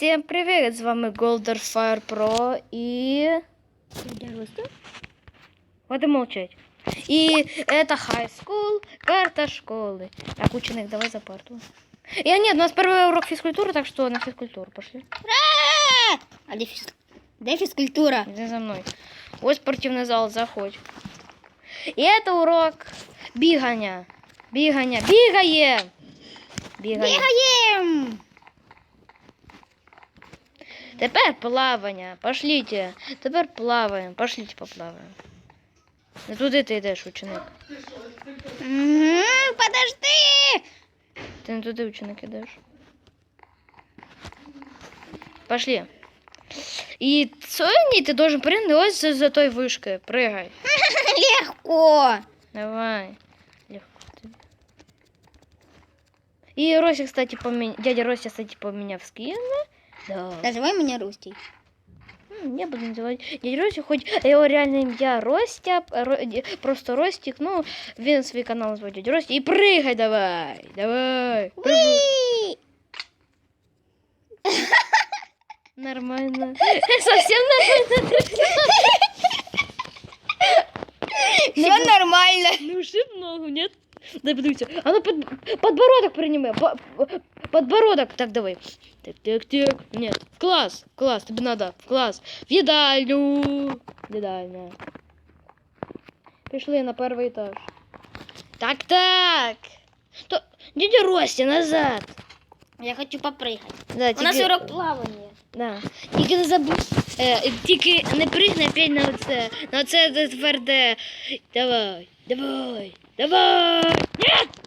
Всем привет! З вами Golden Fire Pro и... Вот и молчать. И это High School, карта школы. Так, ученик, давай за парту. Я нет, у нас первый урок физкультуры, так что на физкультуру пошли. Ура! А де, фіз... де фізкультура? Иди за мной. Ось спортивный зал, заходь. И это урок бігання. Бігання. Бігаємо! Бігаємо. Бігаєм! Тепер плавання. Пошліть. Тепер плаваємо. Пошліть поплаваємо. Не туди ти йдеш, ученик. Угу, подожди! Ти не туди ученик ідеш. Пошли. І сьогодні ти должен прийти ось за, за той вишкою. Пригай. Легко! Давай. Легко тобі. І Росі, кстати, поміняв. Дядя Ростя, кстати, поміняв скін. Да. Називай мене Рустій. М, Я буду називати дядя Ростя, хоч його реальне ім'я Ростя, Ро- ді- просто Ростик, ну, він свій канал назвав дядя Ростя. І пригай давай, давай. Пригай. Уі! Нормально. Совсем нормально. Все нормально. Ну, ушиб ногу, нет? Дай подивися. А ну под, подбородок приніми. По- по- подбородок. Так, давай. Так, так, так. Нет. В класс. В класс. Тебе надо. В класс. В їдальню. Їдальня. Пішли на перший етаж. Так, так. То, дядя Ростя, назад. Я хочу попрыгать. Да, У нас урок плавания. Да. Тільки не забудь. Е, тільки не пригни опять на оце. На оце тверде. Давай, давай, давай. Нет!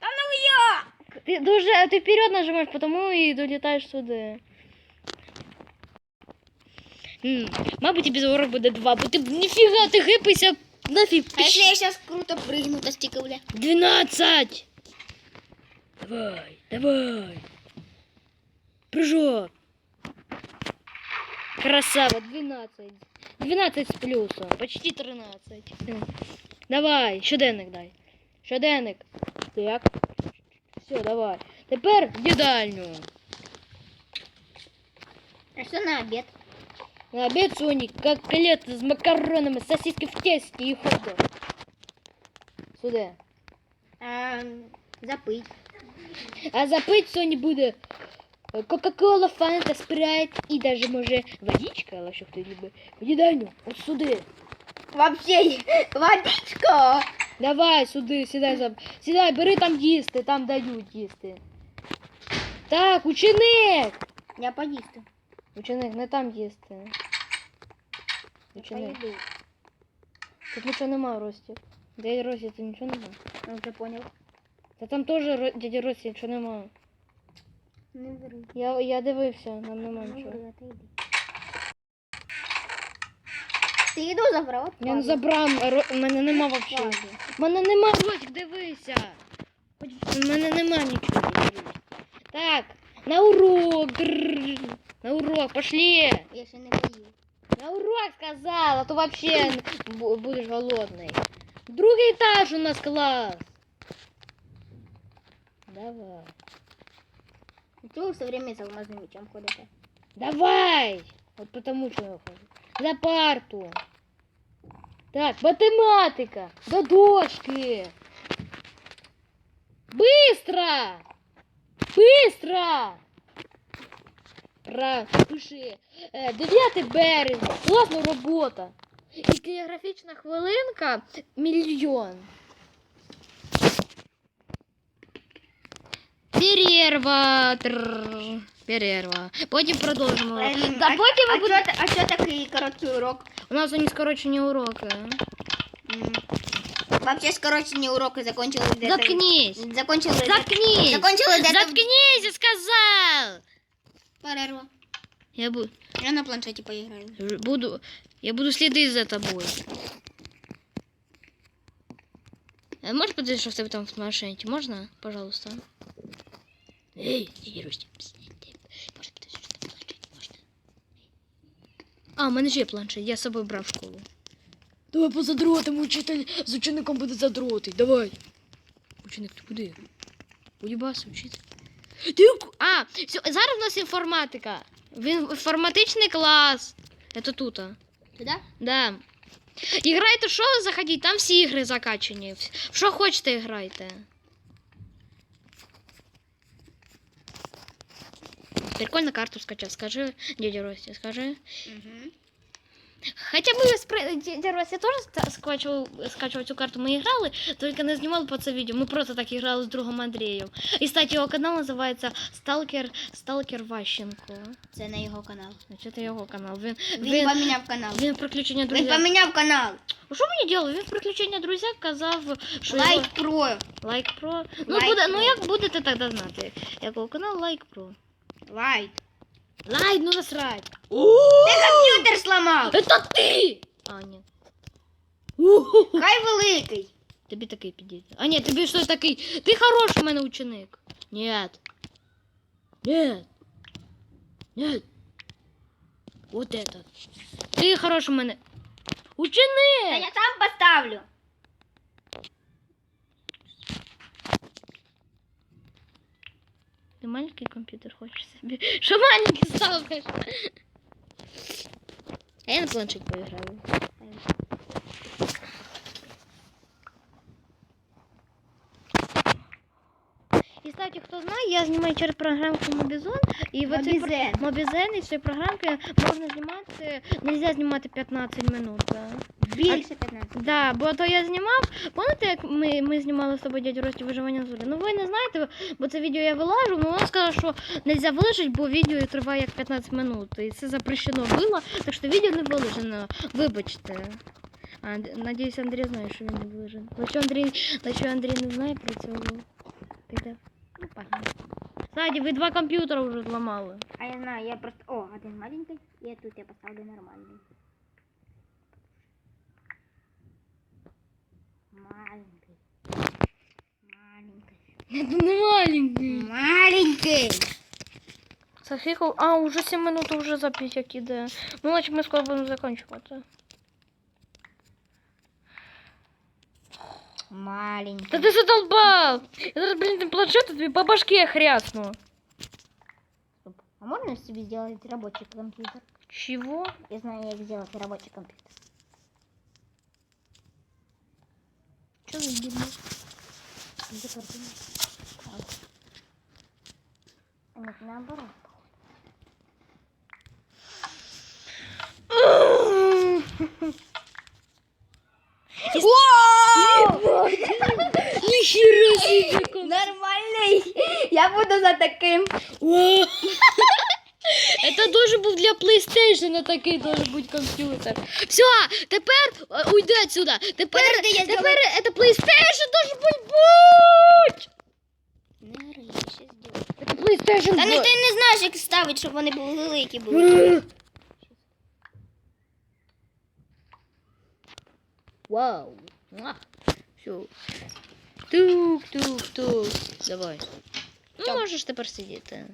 А ну я! Ти дуже, ти вперед нажимаєш, потому і долітаєш сюди. М, Мабуть, тобі за урок буде два, бо ти ніфіга, ти гипайся нафіг. А если я сейчас круто прыгну, то стикавля? 12! Давай, давай. Прыжок. Красава, 12. 12 с плюсом, почти 13. М. Давай, щоденник дай. Щоденник. Так. Все, давай. Тепер в їдальню. А что на обед? На обід Соник, как котлеты с макаронами, сосиски в тесте и хот-дог. Сюди. А, запыть. А запить Соні буде е, Кока-Кола, Фанта, Спрайт і даже може водичка, але що хто любить. В їдальню, от сюди. Вообще, водичка! Давай сюди, сідай за. Сідай, бери там їсти, там дають їсти. Так, ученик! Я поїсти. Ученик, не там їсти. Ученик. Поїду. Тут нічого нема, Рості. Дядя Рості, тут нічого нема. Я вже понял. Та там теж Ро- дядя Рості нічого нема. Не бери. Я, я дивився, нам нема Ну, нічого. бери, отойди. Ти їду забрав? Я не забрав, ро- в мене нема вообще. Ладно. У мене нема Ротик, дивися. Хоч в мене нема нічого. Так, на урок. грррр. На урок, пошли. Я ще не поїв. На урок сказала, то вообще бу- будеш голодний. Другий етаж у нас клас. Давай. Чого ви все время з алмазним мечом ходите? Давай! Вот потому что я хожу. За парту. Так, математика. До дошки. Быстро! Быстро! Правильно, пиши. Е, 9 березня. Класна робота. І каліграфічна хвилинка мільйон. Перерва. Трррр. Перерва. Потім продовжимо. урок. Ем, Та а- поки ви а будете... чо та- А що такий короткий урок? У нас они скорочені уроки. М. Вообще скорочені уроки закончили где-то... Заткнись. Закончили где-то- Заткнись. Закончили где-то... Заткнись, я сказал. Перерва. Я буду, Я на планшеті поіграю. буду, я буду следить за тобой. Э, Можешь подожди, что в тебе там в машине? Можно, пожалуйста? Эй, не А, у мене ж є планшет, я з собою брав в школу. Давай позадротимо, учитель з учеником буде задроти. Давай. Ученик, ти куди? Уїбався, вчитель. Ти... А, сьо- зараз у нас інформатика. Він інформатичний клас. Это тут. а. Туда? Да. Іграйте, що заходіть, там всі ігри закачані. В що хочете, грайте. Прикольно карту скачав, скажи, дядя Рості, скажи. Угу. Хотя бы спри- дядя Ростя тоже ста- скачивал, скачивал эту карту, мы играли, только не снимал по це видео, мы просто так играли с другом Андреем. И, кстати, его канал называется Сталкер, Сталкер Ващенко. Це не його канал. Значит, это его канал. Він, Він, він, поміняв канал. він приключення Він друзів. поміняв канал. Що мені делав? Він в приключення друзів казав, що Лайк його... про. Лайк про. Ну, Лайк буде, ну про. як будете тогда знати? Якого канал Лайк про. Лайк. Лайк, ну насрать. Ти комп'ютер сломав. Это ты! А, ні. Хай великий. Тобі такий підійде. А ні, тобі що такий? Ти хороший в мене ученик. Нет. Нет. Нет. Вот этот. Ти хороший в мене. Та Ученик! я сам поставлю. Ти маленький комп'ютер хочеш собі? Що маленький ставиш? А я на планшет поіграю. І, кстати, хто знає, я знімаю через програмку Мобізон, і в цій про- Мобізен. І в цій програмці можна знімати, нельзя знімати 15 минут. Да. Більше 15. Да, бо то я знімав. Пам'ятаєте, як ми, ми знімали з тобою дядю Рості виживання зорі? Ну ви не знаєте, бо це відео я вилажу, але вона сказала, що нельзя вилежити, бо відео триває як 15 минут. І це запрещено було, так що відео не вилежено. Вибачте. А, надіюсь, Андрій знає, що він не вилежений. Якщо Андрій, якщо Андрій не знає про цього, тоді ну, погано. Кстати, ви два комп'ютера вже зламали. А я знаю, я просто... О, один маленький, і тут я поставлю нормальний. Маленький. Це не маленький. Маленький. Софіка, а, уже 7 минут уже запись як іде. Ну, значить ми скоро будемо закінчувати. Маленький. Та ти задолбав! Я зараз, блін, тим планшетом тобі по башке хрясну. Стоп. А можно себе сделать рабочий компьютер? Чего? Я знаю, как сделать рабочий компьютер. Чого за дебіл? Где картина? А нет, наоборот. Ніхера себе! Нормальный. Я буду за таким. Это должен був для PlayStation такий должен бути комп'ютер. Все, тепер е, уйди отсюда. Тепер, Подожди, я тепер это PlayStation должен бути. Не ри, сделаю. Это Та бу- ти не знаєш, як ставити, щоб вони були великі були. Вау. Все. Тук-тук-тук. Давай. Ну, можеш тепер сидіти.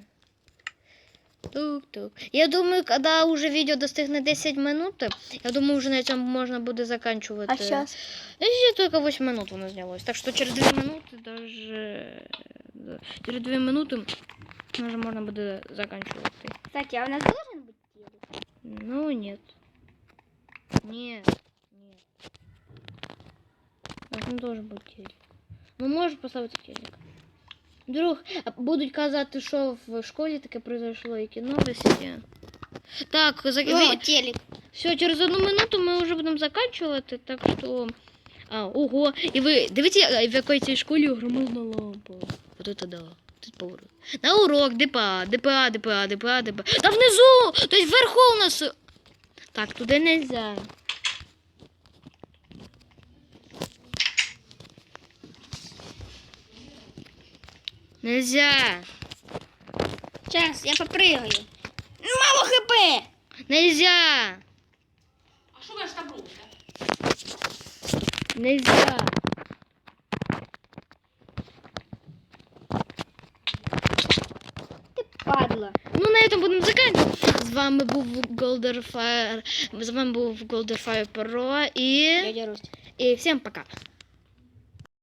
Тук-тук. Я думаю, коли уже відео достигне 10 минут, я думаю, вже на цьому можна буде заканчувати. А сейчас? Ще тільки 8 минут воно знялось. Так що через 2 минути даже... да, Через 2 минути вже можна буде заканчувати. Кстати, а у нас должен быть телек? Ну, нет. Нет. Нет. У нас не должен быть телек. Ну, можешь поставить телек. Вдруг а, будуть казати, що в школі таке произошло, які новості. Так, за... О, телек. все, через одну минуту ми вже будемо заканчувати, так що. А, ого. І ви дивіться, а, в якій цій школі громадна лампа. Вот это да. Тут поворот. На урок, ДПА, ДПА, ДПА, ДПА, ДПА. Та внизу! То есть вверху у нас. Так, туди нельзя. Нельзя. Сейчас, я попрыгаю. Мало хп. Нельзя. А що ви ж там робите? Нельзя. вами був Golder Fire. З вами був Golder Fire Pro і, Дядя Ростик. і всім пока.